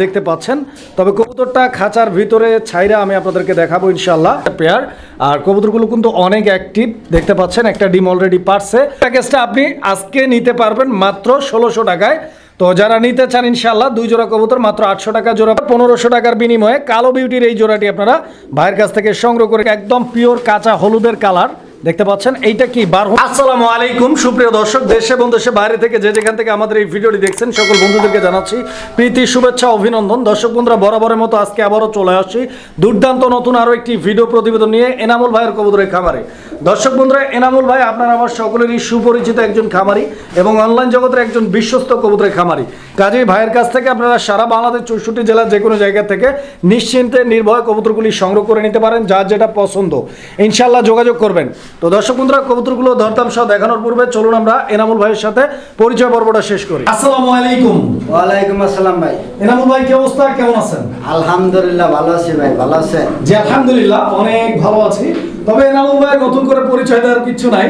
দেখতে পাচ্ছেন। তবে কবুতরটা খাঁচার ভিতরে ছাইরা আমি আপনাদেরকে দেখাবো ইনশাল্লাহ পেয়ার আর কবুতরগুলো কিন্তু অনেক অ্যাক্টিভ দেখতে পাচ্ছেন, একটা ডিম অলরেডি পারছে। প্যাকেজটা আপনি আজকে নিতে পারবেন মাত্র ষোলোশো টাকায়। তো যারা নিতে চান ইনশাল্লাহ দুই জোড়া কবুতর, মাত্র আটশো টাকা জোড়া, পনেরোশো টাকার বিনিময়ে কালো বিউটির এই জোড়াটি আপনারা ভাইয়ের কাছ থেকে সংগ্রহ করে একদম পিওর কাঁচা হলুদের কালার দেখতে পাচ্ছেন, এইটা কি বার আসসালামু আলাইকুম, সুপ্রিয় দর্শক, দেশে এবং দেশে বাইরে থেকে যে যেখান থেকে আমাদের এই ভিডিওটি দেখছেন, সকল বন্ধুদেরকে জানাচ্ছি প্রীতি, শুভেচ্ছা, অভিনন্দন। দর্শক বন্ধুরা, বরাবরের মতো আজকে আবারও চলে আসছি। দুর্দান্ত নতুন আরও একটি ভিডিও প্রতিবেদন নিয়ে এনামুল ভাইয়ের কবুতরের খামারে। দর্শক বন্ধুরা এনামুল ভাই আপনার আমার সকলেরই সুপরিচিত একজন খামারি এবং অনলাইন জগতের একজন বিশ্বস্ত কবুতরের খামারি। কাজেই ভাইয়ের কাছ থেকে আপনারা সারা বাংলাদেশ চৌষট্টি জেলার যে কোনো জায়গা থেকে নিশ্চিন্তে নির্ভয় কবুতরগুলি সংগ্রহ করে নিতে পারেন যার যেটা পছন্দ। ইনশাল্লাহ যোগাযোগ করবেন। তো দর্শক বন্ধুরা কবুতরগুলো ধরতাম সহ দেখানোর পূর্বে চলুন আমরা এনামুল ভাইয়ের সাথে পরিচয় পর্বটা শেষ করি। আসসালামু আলাইকুম। ওয়ালাইকুম আসসালাম ভাই। এনামুল ভাই কি অবস্থা? কেমন আছেন? আলহামদুলিল্লাহ ভালো আছি ভাই ভালো আছেন? জি আলহামদুলিল্লাহ অনেক ভালো আছি। তবে এনামুল ভাই নতুন করে পরিচয় দেওয়ার কিছু নাই।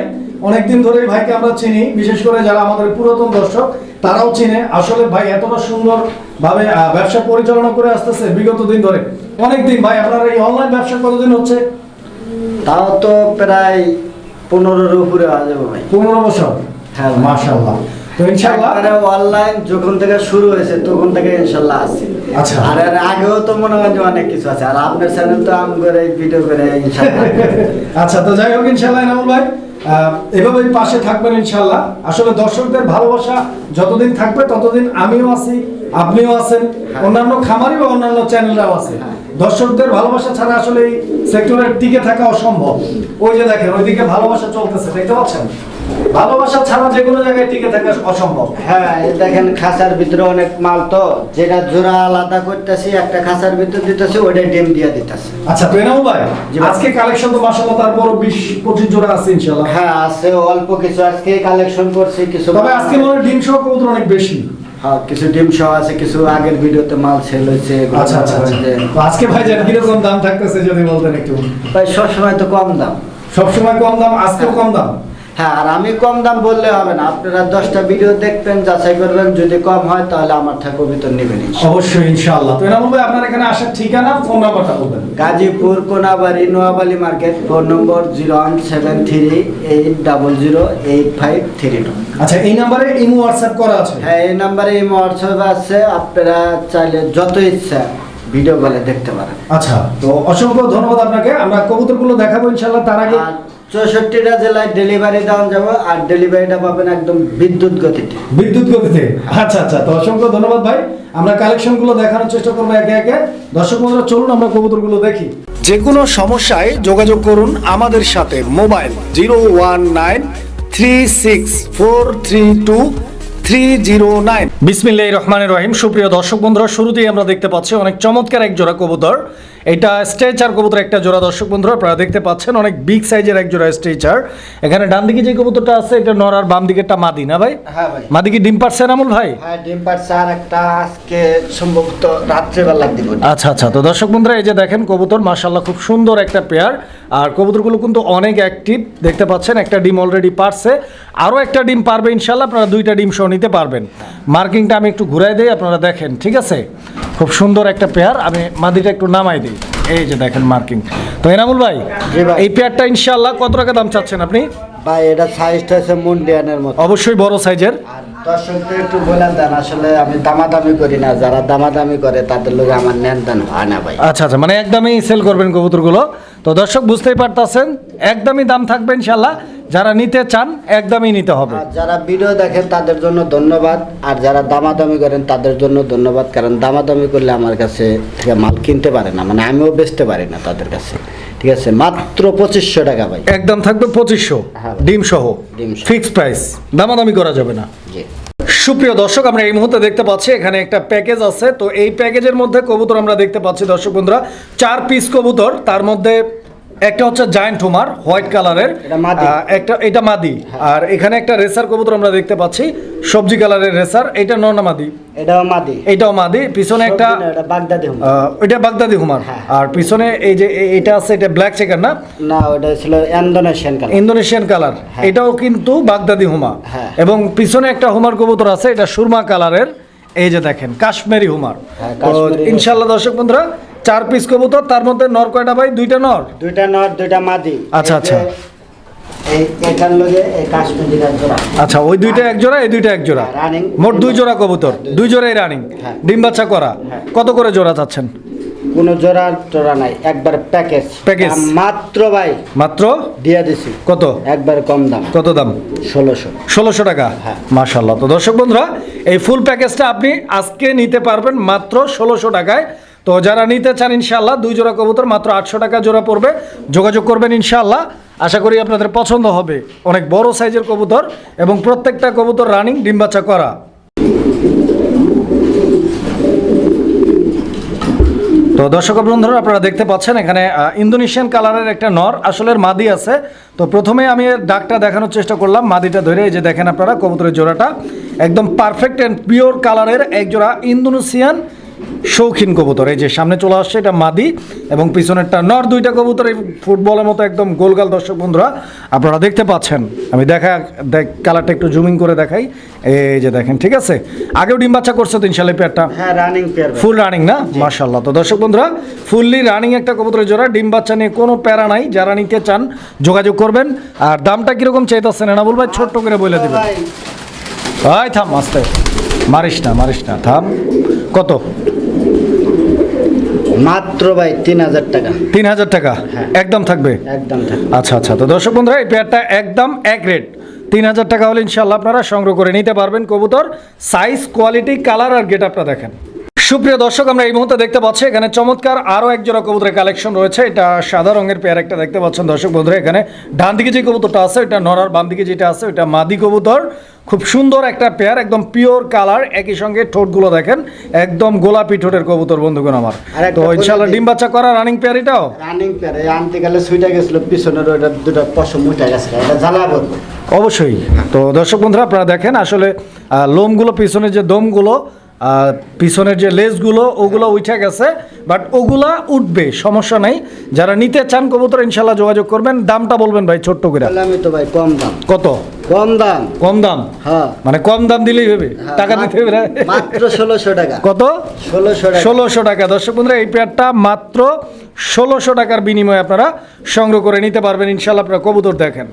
অনেকদিন ধরে ভাইকে আমরা চিনি বিশেষ করে যারা আমাদের পুরাতন দর্শক তারাও চিনে। আসলে ভাই এতটা সুন্দর ভাবে ব্যবসা পরিচালনা করে আসতেছে বিগত দিন ধরে। অনেক দিন ভাই আপনার এই অনলাইন ব্যবসা কতদিন হচ্ছে? তাও তো প্রায় পনেরোর উপরে যাবে ভাই। পনেরো বছর? হ্যাঁ ভাই। মাশাল্লাহ তো ইনশাআল্লাহ। অনলাইন যখন থেকে শুরু হয়েছে তখন থেকে ইনশাল্লাহ আচ্ছা। আর এর আগেও তো মনে হয় অনেক কিছু আছে। আর আপনার চ্যানেল তো আম করে ভিডিও করে আচ্ছা তো যাই হোক ইনশাল্লাহ এনামুল ভাই। এভাবেই পাশে থাকবেন ইনশাল্লাহ। আসলে দর্শকদের ভালোবাসা যতদিন থাকবে ততদিন আমিও আছি আপনিও আছেন অন্যান্য খামারি বা অন্যান্য চ্যানেলরাও আছে। হ্যাঁ। দর্শকদের ভালোবাসা ছাড়া আসলে এই সেক্টরের টিকে থাকা অসম্ভব। ওই যে দেখেন ওইদিকে ভালোবাসা চলতেছে দেখতে পাচ্ছেন? ভালোবাসা ছাড়া যে কোনো জায়গায় টিকে থাকা অসম্ভব। হ্যাঁ দেখেন খাঁচার ভিতরে অনেক মাল তো। যেটা জোড়া আলাদা করতেছি একটা খাঁচার ভিতরে দিতেছি ওইটা ডিম দিয়ে দিতেছি। আচ্ছা তো এনামুল ভাই আজকে কালেকশন তো মাসাল্লাহ তারপর বিশ পঁচিশ জোড়া আছে ইনশাল্লাহ হ্যাঁ আছে অল্প কিছু আজকে কালেকশন করছি কিছু তবে আজকে মনে ডিম সহ কবুতর অনেক বেশি। হ্যাঁ কিছু ডিম সহ আছে কিছু আগের ভিডিওতে মাল সেল হয়েছে আচ্ছা আচ্ছা আচ্ছা। আজকে ভাই জান কীরকম দাম থাকতেছে যদি বলতেন একটু। ভাই সবসময় তো কম দাম। সবসময় কম দাম আজকেও কম দাম। হ্যাঁ আর আমি কম দাম বললে হবে না। আপনারা দশটা ভিডিও দেখবেন যাচাই করবেন। যদি কম হয় তাহলে আমার থেকে ভিতর নেবেন অবশ্যই ইনশাআল্লাহ। তো এনামুল ভাই আপনার এখানে আসার ঠিকানা ফোন নাম্বারটা বলবেন। Gazipur Konabari Noabali market phone number zero one seven three eight double zero eight five three two আচ্ছা এই নাম্বারে ইমো হোয়াটসঅ্যাপ করা আছে? হ্যাঁ এই নাম্বারে এই হোয়াটসঅ্যাপ আছে। আপনারা চাইলে যত ইচ্ছা ভিডিও কলে দেখতে পারেন। আচ্ছা তো অসংখ্য ধন্যবাদ আপনাকে। আমরা কবুতরগুলো দেখাবো ইনশাআল্লাহ তার আগে। চৌষট্টিটা জেলায় ডেলিভারি দেওয়া যাবে আর ডেলিভারিটা পাবেন একদম বিদ্যুৎ গতিতে। বিদ্যুৎ গতিতে। আচ্ছা আচ্ছা তো অসংখ্য ধন্যবাদ ভাই। আমরা কালেকশনগুলো দেখানোর চেষ্টা করব একে একে। দর্শক বন্ধুরা চলুন আমরা কবুতরগুলো দেখি। যে কোনো সমস্যায় যোগাযোগ করুন আমাদের সাথে। Mobile zero one nine three six four three two three zero nine. বিসমিল্লাহ রহমানের রহিম। সুপ্রিয় দর্শক বন্ধুরা শুরুতেই আমরা দেখতে পাচ্ছি অনেক চমৎকার এক জোড়া কবুতর। এটা স্ট্রেচার কবুতর একটা জোড়া। দর্শক বন্ধুরা আপনারা দেখতে পাচ্ছেন অনেক বিগ সাইজের এক জোড়া স্ট্রেচার এখানে ডান দিকে যে কবুতরটা আছে এটা নর আর বাম দিকেরটা মাদি না ভাই? হ্যাঁ ভাই। মাদি কি ডিম পারছে আমুল ভাই? হ্যাঁ ডিম পাড়ছে আর একটা আজকে সম্ভবত রাত্রেবেলা দিব আচ্ছা আচ্ছা। তো দর্শক বন্ধুরা এই যে দেখেন কবুতর মাশাল্লাহ খুব সুন্দর একটা পেয়ার আর কবুতরগুলো কিন্তু অনেক অ্যাক্টিভ দেখতে পাচ্ছেন একটা ডিম অলরেডি পারছে আরও একটা ডিম পারবে ইনশাল্লাহ আপনারা দুইটা ডিম সহ নিতে পারবেন। মার্কিংটা আমি একটু ঘুরাই দিই আপনারা দেখেন ঠিক আছে? খুব সুন্দর একটা পেয়ার। আমি মাদিটা একটু নামাই দিই। এই যে দেখেন মার্কিং। তো এনামুল ভাই। এই পেয়ারটা ইনশাল্লাহ কত টাকা দাম চাচ্ছেন আপনি? ভাই এটা সাইজটা আছে মুন্ডিয়ানের মতো। অবশ্যই বড় সাইজের দর্শকদের একটু বলে দেন আসলে আমি দামাদামি করি না যারা দামাদামি করে তাদের লোক আমার নেন দেন হয় না ভাই। আচ্ছা আচ্ছা মানে একদমই সেল করবেন কবুতরগুলো। তো দর্শক বুঝতেই পারতাছেন একদমই দাম থাকবে ইনশাল্লাহ যারা নিতে চান একদমই নিতে হবে। আর যারা ভিডিও দেখেন তাদের জন্য ধন্যবাদ আর যারা দামাদামি করেন তাদের জন্য ধন্যবাদ কারণ দামাদামি করলে আমার কাছে থেকে মাল কিনতে পারে না মানে আমিও বেচতে পারি না তাদের কাছে। ঠিক আছে মাত্র পঁচিশশো টাকা ভাই। একদম থাকবে পঁচিশশো। হ্যাঁ। ডিম সহ। ডিম সহ। Fixed price. দামাদামি করা যাবে না। জি। সুপ্রিয় দর্শক আমরা এই মুহূর্তে দেখতে পাচ্ছি এখানে একটা প্যাকেজ আছে। তো এই প্যাকেজের মধ্যে কবুতর আমরা দেখতে পাচ্ছি দর্শক বন্ধুরা চার পিস কবুতর। তার মধ্যে একটা হচ্ছে জায়ান্ট হুমার হোয়াইট কালারের একটা এটা মাদি। আর এখানে একটা রেসার কবুতর আমরা দেখতে পাচ্ছি সবজি কালারের রেসার এটা নর মাদি? এটাও মাদি। এটাও মাদি। পিছনে একটা বাগদাদি আহ, এটা বাগদাদি হুমার হ্যাঁ। আর পিছনে এই যে এটা আছে এটা ব্ল্যাক চেকার না? না ওটা ছিল ইন্দোনেশিয়ান কালার ইন্দোনেশিয়ান কালার হ্যাঁ। এটাও কিন্তু বাগদাদি হুমা হ্যাঁ। এবং পিছনে একটা হুমার কবুতর আছে এটা সুরমা কালারের এই যে দেখেন কাশ্মীরি হুমার হ্যাঁ, ইনশাল্লাহ দর্শক বন্ধুরা চার পিস কবুতর তার মধ্যে নর কয়টা ভাই? দুইটা নর? দুইটা নর দুইটা মাদি। আচ্ছা, আচ্ছা। আচ্ছা ওই দুইটা এক জোড়া এই দুইটা এক জোড়া? হ্যাঁ, মোট দুই জোড়া কবুতর দুই জোড়াই রানিং হ্যাঁ। ডিম বাচ্চা করা। কত করে জোড়া চাচ্ছেন? কোনো জোড়া টোড়া নাই একবার প্যাকেজ Package। মাত্র ভাই। মাত্র? দিয়ে দিছি। কত? একবার কম দাম। কত দাম? ষোলোশো। ষোলোশো টাকা? হ্যাঁ। মাশাল্লাহ তো দর্শক বন্ধুরা এই ফুল প্যাকেজটা আপনি আজকে নিতে পারবেন মাত্র ষোলোশো টাকায়। তো যারা নিতে চান ইনশাল্লাহ দুই জোড়া কবুতর মাত্র আটশো টাকা জোড়া পড়বে। যোগাযোগ করবেন ইনশাল্লাহ আশা করি আপনাদের পছন্দ হবে। অনেক বড় সাইজের কবুতর এবং প্রত্যেকটা কবুতর রানিং ডিম বাচ্চা করা। তো দর্শক বন্ধুরা, আপনারা দেখতে পাচ্ছেন এখানে ইন্দোনেশিয়ান কালারের একটা নর আসলে মাদি আছে। তো প্রথমে আমি ডাকটা দেখানোর চেষ্টা করলাম, মাদিটা ধরে, এই যে দেখেন আপনারা কবুতরের জোড়াটা। একদম পারফেক্ট অ্যান্ড পিওর কালারের এক জোড়া ইন্দোনেশিয়ান শৌখিন কবুতর। এই যে সামনে চলে আসছে এটা মাদি এবং পিছনেরটা নর দুইটা কবুতর। এই ফুটবলের মতো একদম গোলগাল দর্শক বন্ধুরা আপনারা দেখতে পাচ্ছেন। আমি দেখা দেখ কালারটা একটু জুমিং করে দেখাই। এই যে দেখেন ঠিক আছে? আগেও ডিম বাচ্চা করছে তো ইনশাল্লাহ পেয়ারটা হ্যাঁ রানিং পেয়ার ফুল রানিং না? মাশাল্লাহ তো দর্শক বন্ধুরা ফুললি রানিং একটা কবুতরের জোড়া। ডিম বাচ্চা নিয়ে কোনো প্যারা নাই। যারা নিতে চান যোগাযোগ করবেন। আর দামটা কীরকম চাইতেছেন? না বলবাই ছোট্ট করে বলে দেবেন। ভাই থাম আস্তে। মারিস না মারিস না থাম। কত? মাত্র ভাই তিন হাজার টাকা। তিন হাজার টাকা? হ্যাঁ। একদম থাকবে? একদম থাকবে। আচ্ছা আচ্ছা। তো দর্শক বন্ধুরা এই পেয়ারটা একদম এক রেট তিন হাজার টাকা হলে ইনশাল্লাহ আপনারা সংগ্রহ করে নিতে পারবেন কবুতর। সাইজ কোয়ালিটি কালার আর গেট আপটা দেখেন। সুপ্রিয় দর্শক আমরা এই মুহূর্তে দেখতে পাচ্ছি এখানে চমৎকার আরও এক জোড়া কবুতরের কালেকশন রয়েছে। এটা সাদা রঙের পেয়ার একটা দেখতে পাচ্ছেন দর্শক বন্ধুরা এখানে ডান দিকে যে কবুতরটা আছে এটা নরার বাম দিকে যেটা আছে ওটা মাদি কবুতর। খুব সুন্দর একটা পেয়ার একদম পিওর কালার একই সঙ্গে ঠোঁটগুলো দেখেন একদম গোলাপি ঠোঁটের কবুতর বন্ধুগণ আমার। তো বলে ইনশাল্লাহ ডিম বাচ্চা করা রানিং পেয়ার এটাও? রানিং পেয়ার এই আনতে গেলে সুইটা গেছিল পিছনের ওইটা দুটো পশম উঠে গেছে এটা জ্বালাবো অবশ্যই। তো দর্শক বন্ধুরা আপনারা দেখেন আসলে আহ, লোমগুলো পিছনের যে দমগুলো পিছনের যে লেজগুলো ওগুলো উঠে গেছে বাট ওগুলা উঠবে সমস্যা নাই। যারা নিতে চান কবুতর ইনশাল্লাহ যোগাযোগ করবেন। দামটা বলবেন ভাই ছোট্ট করে। আমি তো ভাই কম দাম। কত? কম দাম। কম দাম? হ্যাঁ। মানে কম দাম দিলেই হবে। হ্যাঁ, টাকা দিতে হবে মাত্র ষোলোশো টাকা। কত? ষোলোশো টাকা। ষোলোশো টাকা। দর্শক বন্ধুরা এই পেয়ারটা মাত্র ষোলোশো টাকার বিনিময়ে আপনারা সংগ্রহ করে নিতে পারবেন। ইনশাল্লাহ আপনারা কবুতর দেখেন।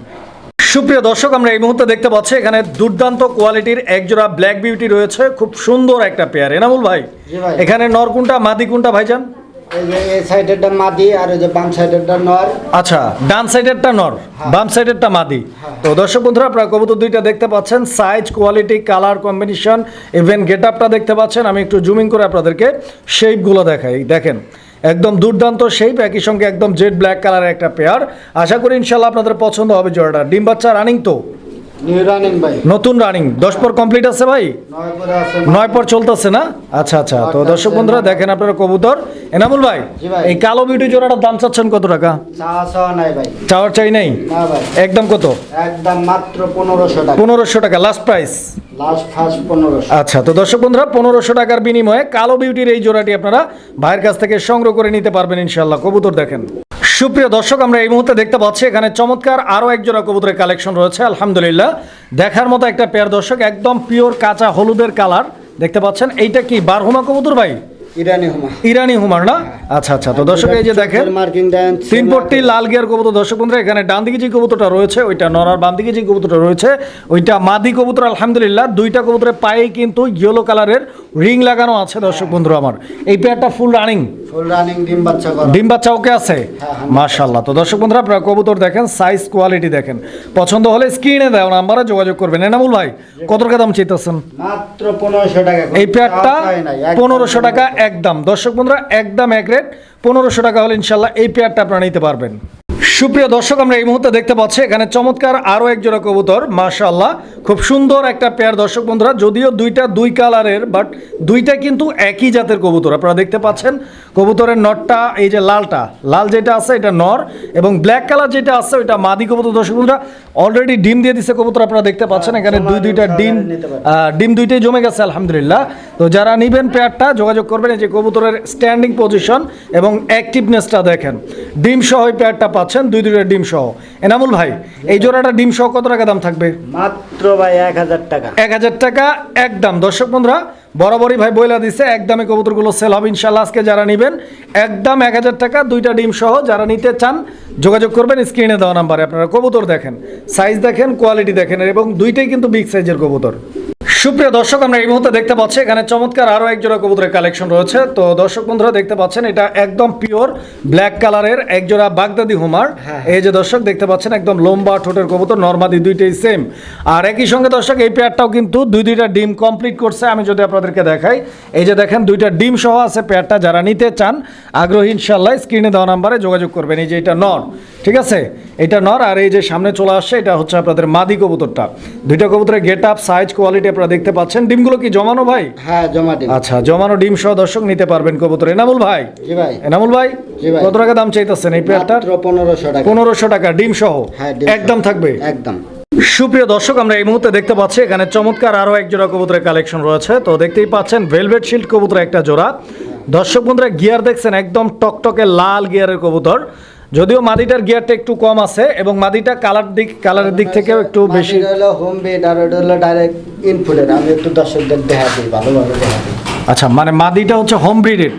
সুপ্রিয় দর্শক আমরা এই মুহূর্তে দেখতে পাচ্ছি এখানে দুর্দান্ত কোয়ালিটির একজোড়া ব্ল্যাক বিউটি রয়েছে। খুব সুন্দর একটা পেয়ার এনামুল ভাই ভাই। এখানে নর কোনটা মাদি কোনটা ভাইজান? এই যে এই সাইডেরটা মাদি আর ওই যে বাম সাইডেরটা নর। আচ্ছা ডান সাইডেরটা নর বাম সাইডেরটা মাদি। তো দর্শক বন্ধুরা আপনারা কবুতর দুইটা দেখতে পাচ্ছেন। Size quality colour combination even gate আপটা দেখতে পাচ্ছেন। আমি একটু জুমিং করে আপনাদেরকে শেপগুলো দেখাই। দেখেন একদম দুর্দান্ত শেপ একই সঙ্গে একদম জেড ব্ল্যাক কালারের একটা পেয়ার আশা করি ইনশাল্লাহ আপনাদের পছন্দ হবে জোড়াটা। ডিম বাচ্চা রানিং তো। নতুন রানিং দশ পর কমপ্লিট আছে ভাই? নয় পর চলতেছে না? আচ্ছা আচ্ছা। তো দর্শক বন্ধুরা দেখেন আপনারা কবুতর। এনামুল ভাই এই কালো বিউটি জোড়াটার দাম চাচ্ছেন কত টাকা? চাওয়ার চাই নেই? একদম কত? একদম মাত্র পনেরোশো টাকা। পনেরোশো টাকা লাস্ট প্রাইস আচ্ছা তো দর্শক বন্ধুরা পনেরোশো টাকার বিনিময়ে কালো বিউটির এই জোড়াটি আপনারা ভাইয়ের কাছ থেকে সংগ্রহ করে নিতে পারবেন ইনশাল্লাহ কবুতর দেখেন। সুপ্রিয় দর্শক আমরা এই মুহূর্তে দেখতে পাচ্ছি এখানে চমৎকার আরও এক জোড়া কবুতরের কালেকশন রয়েছে আলহামদুলিল্লাহ। দেখার মতো একটা পেয়ার দর্শক একদম পিওর কাঁচা হলুদের কালার দেখতে পাচ্ছেন। এইটা কি বারহুমা কবুতর ভাই? ইরানি হুমা। ইরানি হুমার না? আচ্ছা আচ্ছা তো দর্শক এই যে দেখেন তিন পট্টি লাল গিয়ার কবুতর দর্শক বন্ধুরা এখানে ডান দিকে যে কবুতরটা রয়েছে ওইটা নরার বাম দিকে যে কবুতরটা রয়েছে ওইটা মাদি কবুতর আলহামদুলিল্লাহ। দুইটা কবুতরের পায়ে কিন্তু ইয়েলো কালারের রিং লাগানো আছে দর্শক বন্ধু আমার। এই পেয়ারটা ফুল রানিং ফুল রানিং ডিম বাচ্চা করা। ডিম বাচ্চা ওকে আছে? হ্যাঁ, মাশাল্লাহ তো দর্শক বন্ধুরা আপনারা কবুতর দেখেন সাইজ কোয়ালিটি দেখেন। পছন্দ হলে স্ক্রিনে দেও নাম্বারে যোগাযোগ করবেন। এনামুল ভাই কত টাকা দাম চাইতেছেন? মাত্র পনেরোশো টাকা এই পেয়ারটা পনেরোশো টাকা একদম। দর্শক বন্ধুরা একদম এক রেট পনেরোশো টাকা হলে ইনশাল্লাহ এই পেয়ারটা আপনারা নিতে পারবেন। সুপ্রিয় দর্শক আমরা এই মুহূর্তে দেখতে পাচ্ছি এখানে চমৎকার আরও এক জোড়া কবুতর মাশাল্লাহ খুব সুন্দর একটা পেয়ার দর্শক বন্ধুরা যদিও দুইটা দুই কালারের বাট দুইটা কিন্তু একই জাতের কবুতর। আপনারা দেখতে পাচ্ছেন কবুতরের নটটা এই যে লালটা লাল যেটা আছে এটা নর এবং ব্ল্যাক কালার যেটা আছে ওইটা মাদি কবুতর দর্শক বন্ধুরা অলরেডি ডিম দিয়ে দিছে কবুতর আপনারা দেখতে পাচ্ছেন এখানে দুই দুইটা ডিম ডিম দুইটাই জমে গেছে আলহামদুলিল্লাহ। তো যারা নিবেন পেয়ারটা যোগাযোগ করবেন এই যে কবুতরের স্ট্যান্ডিং পজিশন এবং অ্যাক্টিভনেসটা দেখেন। ডিম সহ পেয়ারটা পাচ্ছেন। দুই দুইটা ডিম সহ। এনামুল ভাই এই জোড়াটা ডিম সহ কত টাকা দাম থাকবে? মাত্র ভাই এক হাজার টাকা। এক হাজার টাকা একদম দর্শক বন্ধুরা বরাবরই ভাই বইলা দিছে একদমে কবুতরগুলো সেল হবে ইনশাল্লাহ আজকে যারা নেবেন। একদম এক হাজার টাকা দুইটা ডিম সহ যারা নিতে চান যোগাযোগ করবেন স্ক্রিনে দেওয়া নাম্বারে। আপনারা কবুতর দেখেন সাইজ দেখেন কোয়ালিটি দেখেন এবং দুইটাই কিন্তু বিগ সাইজের কবুতর। সুপ্রিয় দর্শক আমরা এই মুহূর্তে দেখতে পাচ্ছি এখানে চমৎকার আরও এক জোড়া কবুতরের কালেকশন রয়েছে। তো দর্শক বন্ধুরা দেখতে পাচ্ছেন এটা একদম পিওর ব্ল্যাক কালারের এক জোড়া বাগদাদি হুমার। হ্যাঁ। এই যে দর্শক দেখতে পাচ্ছেন একদম লম্বা ঠোঁটের কবুতর নর্মাদি দুইটাই সেম আর একই সঙ্গে দর্শক এই পেয়ারটাও কিন্তু দুই দুইটা ডিম কমপ্লিট করছে। আমি যদি আপনাদেরকে দেখাই এই যে দেখেন দুইটা ডিম সহ আছে পেয়ারটা যারা নিতে চান আগ্রহী ইনশাল্লাহ স্ক্রিনে দেওয়া নাম্বারে যোগাযোগ করবেন। এই যে এটা নর ঠিক আছে? এটা নর আর এই যে সামনে চলে আসছে এটা হচ্ছে আপনাদের মাদি কবুতরটা। দুইটা কবুতরের গেট আপ সাইজ কোয়ালিটি আপনারা দেখতে পাচ্ছেন। ডিমগুলো কি জমানো ভাই? হ্যাঁ জমা দিন আচ্ছা জমানো ডিম সহ দর্শক নিতে পারবেন কবুতর। এনামুল ভাই? জি ভাই। এনামুল ভাই জি ভাই। কত টাকা দাম চাইতেছেন এই পেয়ারটার? মাত্র পনেরোশো টাকা। পনেরোশো টাকা ডিম সহ? হ্যাঁ, ডিম একদম থাকবে? একদম। সুপ্রিয় দর্শক আমরা এই মুহূর্তে দেখতে পাচ্ছি এখানে চমৎকার আরও এক জোড়া কবুতরের কালেকশন রয়েছে। তো দেখতেই পাচ্ছেন ভেলভেট শিল্ড কবুতর একটা জোড়া। দর্শক বন্ধুরা গিয়ার দেখছেন একদম টকটকে লাল গিয়ারের কবুতর। যদিও মাদিটার গিয়ারটা একটু কম আছে এবং মাদিটা কালার দিক কালারের দিক থেকেও একটু বেশি হলো হোম বেড আর ওটা হলো ডাইরেক্ট ইনপুটের আমি একটু দর্শকদের দেখা দিই ভালোভাবে দেখা দিই। আচ্ছা মানে মাদিটা হচ্ছে হোম ব্রিডেড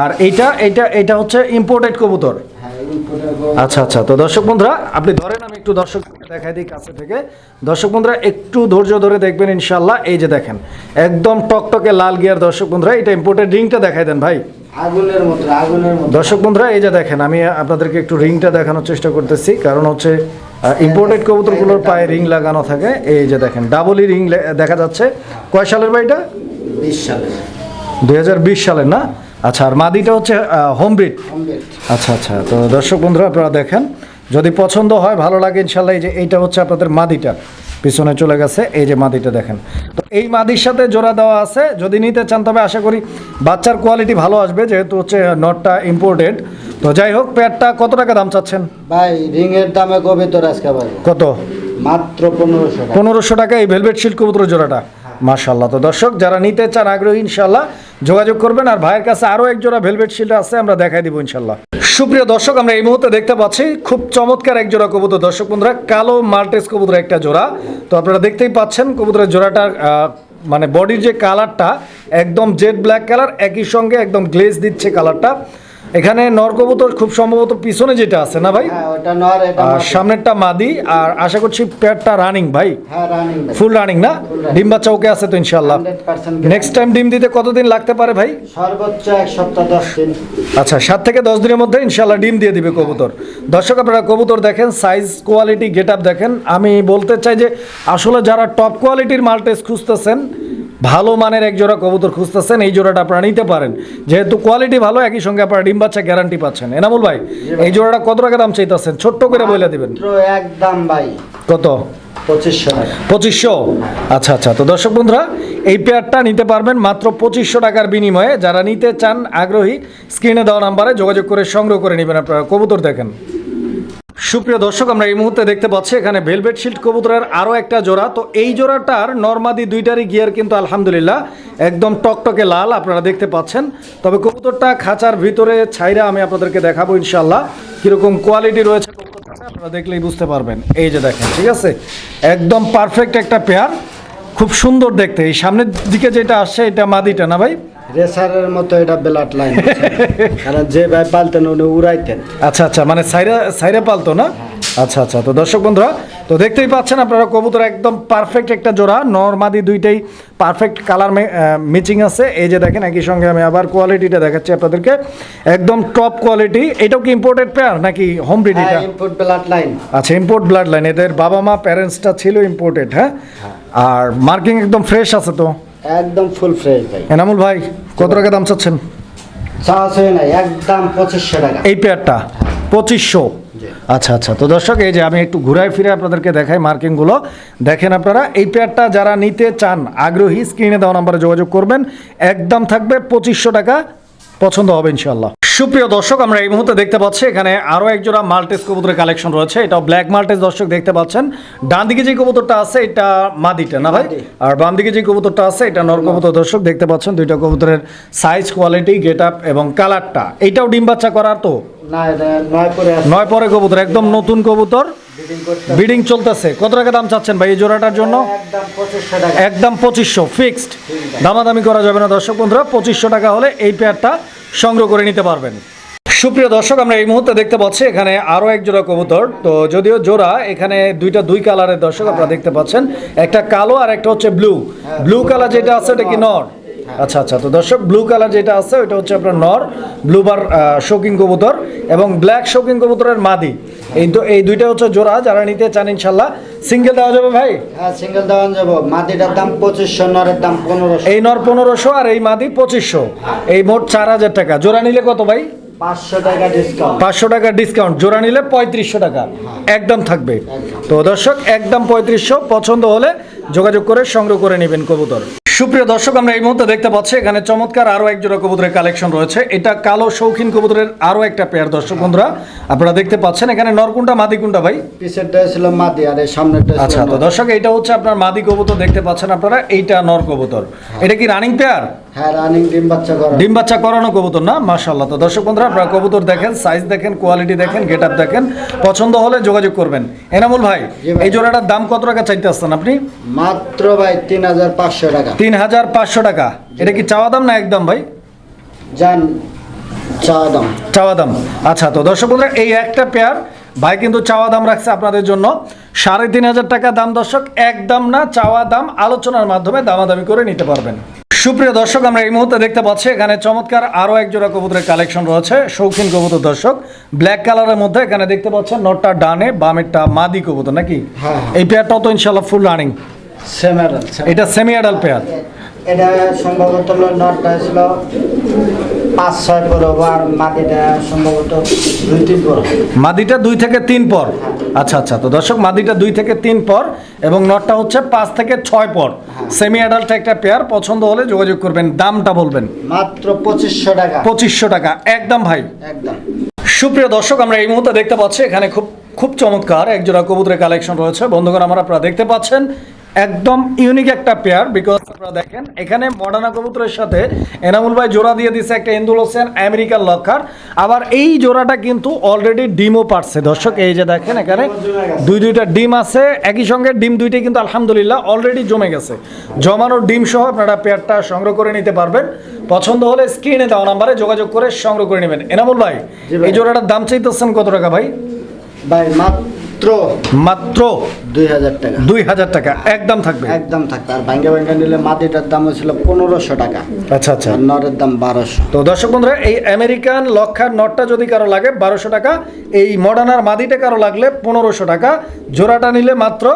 আর এইটা এইটা এটা হচ্ছে ইম্পোর্টেড কবুতর। হ্যাঁ ইনপুটের আচ্ছা আচ্ছা তো দর্শক বন্ধুরা আপনি ধরেন আমি একটু দর্শক দেখাই দিই কাছে থেকে। দর্শক বন্ধুরা একটু ধৈর্য ধরে দেখবেন ইনশাল্লাহ এই যে দেখেন একদম টকটকে লাল গিয়ার দর্শক বন্ধুরা এটা ইম্পোর্টেড রিংটা দেখাই দেন ভাই। দর্শক বন্ধুরা এই যে দেখেন আমি আপনাদেরকে একটু রিংটা দেখানোর চেষ্টা করতেছি কারণ হচ্ছে ইম্পোর্টেড কবুতরগুলোর পায়ে রিং লাগানো থাকে। এই যে দেখেন ডাবলই রিং দেখা যাচ্ছে। কয় সালের এটা বিশ দুই সালের না? আচ্ছা আর মাদিটা হচ্ছে হোম ব্রিড আচ্ছা আচ্ছা তো দর্শক বন্ধুরা আপনারা দেখেন যদি পছন্দ হয় ভালো লাগে ইনশাল্লাহ এই যে এইটা হচ্ছে আপনাদের মাদিটা। পিছনে চলে গেছে এই যে মাদিটা দেখেন। তো এই মাদির সাথে জোড়া দেওয়া আছে যদি নিতে চান তবে আশা করি বাচ্চার কোয়ালিটি ভালো আসবে যেহেতু হচ্ছে নটটা ইম্পোর্টেড তো যাই হোক প্যাডটা কত টাকা দাম চাচ্ছেন? ভাই রিং এর দামে কবে তোর আজকে ভাই। কত? মাত্র পনেরোশো পনেরোশো টাকা এই ভেলভেট শিল্ড কবুতর জোড়াটা। মাশাল্লাহ তো দর্শক যারা নিতে চান আগ্রহী ইনশাল্লাহ যোগাযোগ করবেন। আর ভাইয়ের কাছে আরও এক জোড়া ভেলভেট শিল্ড আছে আমরা দেখাই দিব ইনশাল্লাহ সুপ্রিয় দর্শক, আমরা এই মুহূর্তে দেখতে পাচ্ছি খুব চমৎকার এক জোড়া কবুতর। দর্শক বন্ধুরা, কালো মাল্টেস কবুতর একটা জোড়া। তো আপনারা দেখতেই পাচ্ছেন কবুতরের জোড়াটার মানে বডির যে কালারটা একদম জেড ব্ল্যাক কালার একই সঙ্গে একদম গ্লেজ দিচ্ছে কালারটা এখানে নর কবুতর খুব সম্ভবত পিছনে যেটা আছে না ভাই? হ্যাঁ। সামনেরটা মাদি আর আশা করছি প্যাডটা রানিং ভাই। হ্যাঁ রানিং ফুল না? ডিম বাচ্চা ওকে আছে তো ইনশাল্লাহ নেক্সট টাইম ডিম দিতে কতদিন লাগতে পারে ভাই? সর্বোচ্চ এক সপ্তাহ দশ দিন। আচ্ছা সাত থেকে দশ দিনের মধ্যে ইনশাল্লাহ ডিম দিয়ে দিবে কবুতর। দর্শক আপনারা কবুতর দেখেন সাইজ কোয়ালিটি গেট আপ দেখেন। আমি বলতে চাই যে আসলে যারা টপ কোয়ালিটির মাল্টেস খুঁজতেছেন ভালো মানের এক জোড়া কবুতর খুঁজতেছেন এই জোড়াটা আপনারা নিতে পারেন। যেহেতু কোয়ালিটি ভালো একই সঙ্গে আপনারা ডিম বাচ্চা গ্যারান্টি পাচ্ছেন। এনামুল ভাই এই জোড়াটা কত টাকা দাম চাইতেছেন? ছোট্ট করে বলে দিবেন। একদম ভাই। কত? পঁচিশশো আচ্ছা আচ্ছা। তো দর্শক বন্ধুরা এই পেয়ারটা নিতে পারবেন মাত্র পঁচিশশো টাকার বিনিময়ে। যারা নিতে চান আগ্রহী স্ক্রিনে দেওয়া নাম্বারে যোগাযোগ করে সংগ্রহ করে নেবেন আপনারা। কবুতর দেখেন। সুপ্রিয় দর্শক, আমরা এই মুহূর্তে দেখতে পাচ্ছি এখানে ভেলভেট শিল্ড কবুতরের আরও একটা জোড়া। তো এই জোড়াটার নর্মাদি দুইটারই গিয়ার কিন্তু আলহামদুলিল্লাহ একদম টকটকে লাল, আপনারা দেখতে পাচ্ছেন। তবে কবুতরটা খাঁচার ভিতরে ছাইরা আমি আপনাদেরকে দেখাবো ইনশাল্লাহ কীরকম কোয়ালিটি রয়েছে আপনারা দেখলেই বুঝতে পারবেন। এই যে দেখেন, ঠিক আছে? একদম পারফেক্ট একটা পেয়ার খুব সুন্দর দেখতে। এই সামনের দিকে যেটা আসছে, এটা মাদিটা না ভাই? রেসারের মতো এটা ব্লাড লাইন কারণ যে ভাই পালতেন উনি উড়াইতেন। আচ্ছা আচ্ছা মানে সাইরা সাইরা পালতো না? আচ্ছা আচ্ছা তো দর্শক বন্ধুরা তো দেখতেই পাচ্ছেন আপনারা কবুতর একদম পারফেক্ট একটা জোড়া। নর্মাদি দুইটাই পারফেক্ট কালার ম্যাচিং আছে। এই যে দেখেন একই সঙ্গে আমি আবার কোয়ালিটিটা দেখাচ্ছি আপনাদেরকে। একদম টপ কোয়ালিটি এটাও কি ইম্পোর্টেড পেয়ার নাকি হোম ব্রিড এটা? ইনপুট ব্লাড লাইন আচ্ছা ইম্পোর্ট ব্লাড লাইন এদের বাবা মা প্যারেন্টসটা ছিল ইম্পোর্টেড হ্যাঁ? আর মার্কিং একদম ফ্রেশ আছে তো? একদম ফুল ফ্রেশ ভাই। এনামুল ভাই কত টাকা দাম চাচ্ছেন? চাষ না একদম পঁচিশশো টাকা। এই পেয়ারটা? পঁচিশশো। আচ্ছা আচ্ছা। তো দর্শক এই যে আমি একটু ঘুরায় ফিরে আপনাদেরকে দেখাই মার্কিংগুলো। দেখেন আপনারা এই পেয়ারটা যারা নিতে চান আগ্রহী স্ক্রিনে দেওয়া নাম্বারে যোগাযোগ করবেন। একদম থাকবে পঁচিশশো টাকা। পছন্দ হবে ইনশাল্লাহ সুপ্রিয় দর্শক আমরা এই মুহূর্তে দেখতে পাচ্ছি এখানে আরও একজোড়া মাল্টেস কবুতরের কালেকশন রয়েছে। এটা ব্ল্যাক মাল্টেস দর্শক দেখতে পাচ্ছেন। ডান দিকে যে কবুতরটা আছে এটা মাদিটা না ভাই? আর বাম দিকে যে কবুতরটা আছে এটা নর কবুতর দর্শক দেখতে পাচ্ছেন। দুইটা কবুতরের সাইজ কোয়ালিটি গেট আপ এবং কালারটা এইটাও ডিম বাচ্চা করার তো? নয় নয় পরে কবুতর একদম নতুন কবুতর। বিডিং চলতেছে। কত টাকা দাম চাচ্ছেন ভাই এই জোড়াটার জন্য? একদম পঁচিশশো ফিক্সড দামাদামি করা যাবে না দর্শক বন্ধুরা পঁচিশশো টাকা হলে এই পেয়ারটা সংগ্রহ করে নিতে পারবেন। সুপ্রিয় দর্শক আমরা এই মুহূর্তে দেখতে পাচ্ছি এখানে আরও এক জোড়া কবুতর। তো যদিও জোড়া এখানে দুইটা দুই কালারের দর্শক আপনারা দেখতে পাচ্ছেন। একটা কালো আর একটা হচ্ছে ব্লু ব্লু কালার যেটা আছে এটা কি নর? আচ্ছা আচ্ছা। তো দর্শক ব্লু কালার যেটা আছে ওইটা হচ্ছে আপনার নর ব্লুবার শৌকিং কবুতর এবং ব্ল্যাক শৌকিং কবুতরের মাদি। এই তো এই দুইটা হচ্ছে জোড়া যারা নিতে চান ইনশাল্লাহ। সিঙ্গেল দেওয়া যাবে ভাই? হ্যাঁ সিঙ্গেল দেওয়া যাব। মাটিটার দাম পঁচিশশো নরের দাম পনেরোশো। এই নর পনেরোশো আর এই মাদি পঁচিশশো। এই মোট চার হাজার টাকা। জোড়া নিলে কত ভাই? পাঁচশো টাকা ডিসকাউন্ট পাঁচশো টাকা ডিসকাউন্ট জোড়া নিলে পঁয়ত্রিশশো টাকা। একদম থাকবে। তো দর্শক একদম পঁয়ত্রিশশো। পছন্দ হলে যোগাযোগ করে সংগ্রহ করে নেবেন কবুতর। সুপ্রিয় দর্শক আমরা এই মুহূর্তে দেখতে পাচ্ছি এখানে চমৎকার আরও একজোড়া কবুতরের কালেকশন রয়েছে। এটা কালো শৌখিন কবুতরের আরও একটা পেয়ার দর্শক বন্ধুরা আপনারা দেখতে পাচ্ছেন এখানে নরকুন্ডা মাদি কুন্ডা ভাই। পিছেরটা ছিল মাদি আর এই সামনেরটা আচ্ছা তো দর্শক এটা হচ্ছে আপনার মাদি কবুতর দেখতে পাচ্ছেন আপনারা এইটা নর কবুতর। এটা কি রানিং পেয়ার হ্যাঁ রানিং ডিম বাচ্চা করা ডিম বাচ্চা করানো কবুতর না? মাশাল্লাহ তো দর্শক বন্ধুরা আপনারা কবুতর দেখেন সাইজ দেখেন কোয়ালিটি দেখেন গেট আপ দেখেন। পছন্দ হলে যোগাযোগ করবেন। এনামুল ভাই। এই জোড়াটার দাম কত টাকা চাইতে আসছেন আপনি? মাত্র ভাই তিন হাজার পাঁচশো টাকা। তিন হাজার পাঁচশো টাকা। এটা কি চাওয়া দাম না একদম ভাই? দাম। চাওয়া দাম। আচ্ছা তো দর্শক বন্ধুরা এই একটা পেয়ার ভাই কিন্তু চাওয়া দাম রাখছে আপনাদের জন্য। সাড়ে তিন হাজার টাকা দাম দর্শক একদম না চাওয়া দাম আলোচনার মাধ্যমে দামাদামি করে নিতে পারবেন। সুপ্রিয় দর্শক আমরা এই মুহূর্তে দেখতে পাচ্ছি এখানে চমৎকার আরও এক জোড়া কবুতরের কালেকশন রয়েছে শৌখিন কবুতর দর্শক। ব্ল্যাক কালারের মধ্যে এখানে দেখতে পাচ্ছেন নটটা ডানে বামেরটা মাদি কবুতর নাকি? হ্যাঁ। এই পেয়ারটাও তো ইনশাল্লাহ ফুল রানিং এটা সেমি অ্যাডাল পেয়ার এটা সম্ভবত নটটা ছিল পাঁচ ছয় পড়ব আর মাটিটা সম্ভবত দুই তিন পড়ব মাদিটা দুই থেকে তিন পর। আচ্ছা আচ্ছা। তো দর্শক মাদিটা দুই থেকে তিন পর এবং নটটা হচ্ছে পাঁচ থেকে ছয় পর। সেমি অ্যাডাল্ট একটা পেয়ার। পছন্দ হলে যোগাযোগ করবেন দামটা বলবেন। মাত্র পঁচিশশো টাকা। পঁচিশশো টাকা। একদম ভাই। একদম। সুপ্রিয় দর্শক আমরা এই মুহূর্তে দেখতে পাচ্ছি এখানে খুব খুব চমৎকার এক জোড়া কবুতরের কালেকশন রয়েছে। বন্ধুগণ আমরা আপনারা দেখতে পাচ্ছেন একদম ইউনিক একটা পেয়ার বিকজ আপনারা দেখেন এখানে মডার্না কবুতরের সাথে এনামুল ভাই জোড়া দিয়ে দিছে একটা ইন্দুল হোসেন আমেরিকান লক্ষার আবার এই জোড়াটা কিন্তু অলরেডি ডিমও পারছে। দর্শক এই যে দেখেন এখানে দুই দুইটা ডিম আছে। একই সঙ্গে ডিম দুইটাই কিন্তু আলহামদুলিল্লাহ অলরেডি জমে গেছে। জমানোর ডিম সহ আপনারা পেয়ারটা সংগ্রহ করে নিতে পারবেন। পছন্দ হলে স্ক্রিনে দেওয়া নাম্বারে যোগাযোগ করে সংগ্রহ করে নেবেন। এনামুল ভাই ভাই। এই জোড়াটার দাম চাইতেছেন কত টাকা ভাই? ভাই মাত্র মাত্র? দুই হাজার টাকা। দুই হাজার টাকা একদম থাকবে। একদম থাকতো আর ভাঙ্গা ভাঙ্গা নিলে মাটিটার দাম ছিল পনেরোশো টাকা। আচ্ছা আচ্ছা। নরের দাম বারোশো। তো দর্শক বন্ধুরা এই আমেরিকান লক্ষার নটটা যদি কারও লাগে বারোশো টাকা। এই মডার্নার মাদিটা কারও লাগলে পনেরোশো টাকা। জোড়াটা নিলে মাত্র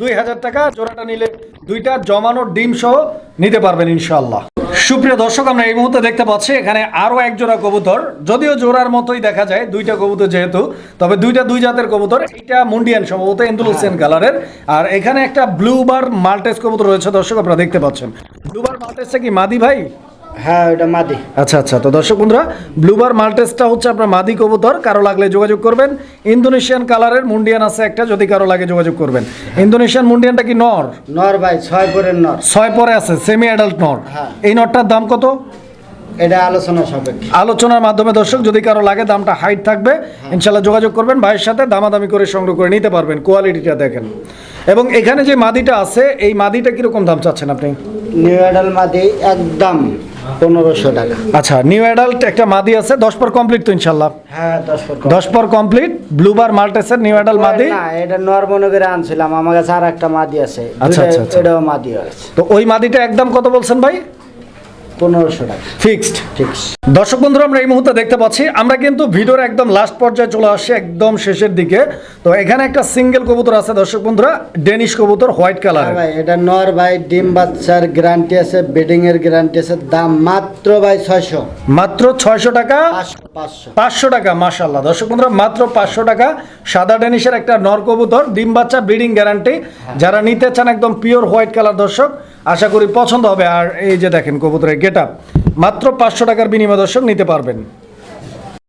দুই হাজার টাকা। জোড়াটা নিলে দুইটা জমানো ডিম সহ নিতে পারবেন ইনশাল্লাহ সুপ্রিয় দর্শক আমরা এই মুহূর্তে দেখতে পাচ্ছি এখানে আরও এক জোড়া কবুতর। যদিও জোড়ার মতোই দেখা যায় দুইটা কবুতর যেহেতু তবে দুইটা দুই জাতের কবুতর এটা মুন্ডিয়ান সম্ভবত এন্দুলুসিয়ান কালারের। আর এখানে একটা ব্লুবার মাল্টেস কবুতর রয়েছে দর্শক আপনারা দেখতে পাচ্ছেন। ব্লুবার মাল্টেসটা কি মাদি ভাই? হ্যাঁ ওটা মাটি আচ্ছা আচ্ছা। তো দর্শক বন্ধুরা ব্লুবার মাল্টেসটা হচ্ছে আপনার মাদি কবুতর। কারও লাগলে যোগাযোগ করবেন। ইন্দোনেশিয়ান কালারের মুন্ডিয়ান আছে একটা যদি কারও লাগে যোগাযোগ করবেন। ইন্দোনেশিয়ান মুন্ডিয়ানটা কি নর? নর ভাই ছয় পরের নর। ছয় পরে আছে সেমি অ্যাডাল্ট নর। হ্যাঁ। এই নরটার দাম কত? এটা আলোচনা সাপেক্ষে। আলোচনার মাধ্যমে দর্শক যদি কারও লাগে দামটা হাইট থাকবে ইনশাল্লাহ যোগাযোগ করবেন ভাইয়ের সাথে দামাদামি করে সংগ্রহ করে নিতে পারবেন কোয়ালিটিটা দেখেন। এবং এখানে যে মাদিটা আছে এই মাদিটা কীরকম দাম চাচ্ছেন আপনি? নিউ এডাল মাটি একদম পনেরোশো টাকা। আচ্ছা নিউ অ্যাডাল্ট একটা মাদি আছে দশ পর কমপ্লিট তো ইনশাল্লাহ? হ্যাঁ দশ পর দশ পর কমপ্লিট ব্লুবার মাল্টেসের নিউ অ্যাডাল মাদি? না এটা নর মনে করে আনছিলাম আমার কাছে আর একটা মাদি আছে আচ্ছা, আচ্ছা, আচ্ছা। এটাও মাদি আছে। তো ওই মাদিটা একদম কত বলছেন ভাই? পনেরোশো টাকা। ফিক্সড ঠিক। দর্শক বন্ধুরা আমরা এই মুহূর্তে দেখতে পাচ্ছি আমরা কিন্তু ভিডিওর একদম লাস্ট পর্যায়ে চলে আসছি একদম শেষের দিকে। তো এখানে একটা সিঙ্গেল কবুতর আছে দর্শক বন্ধুরা ডেনিশ কবুতর হোয়াইট হ্যাঁ কালার ভাই এটা নর ভাই ডিম বাচ্চার গ্যারান্টি আছে বেডিং এর গ্যারান্টি আছে দাম মাত্র ভাই ছয়শো। মাত্র ছয়শো টাকা। পাঁচশো। টাকা মাশাল্লাহ দর্শক বন্ধুরা মাত্র পাঁচশো টাকা। সাদা ডেনিশের একটা নরকবুতর ডিম বাচ্চা ব্রিডিং গ্যারান্টি। যারা নিতে চান একদম পিওর হোয়াইট কালার দর্শক আশা করি পছন্দ হবে। আর এই যে দেখেন কবুতরের গেট মাত্র পাঁচশো টাকার বিনিময় দর্শক নিতে পারবেন।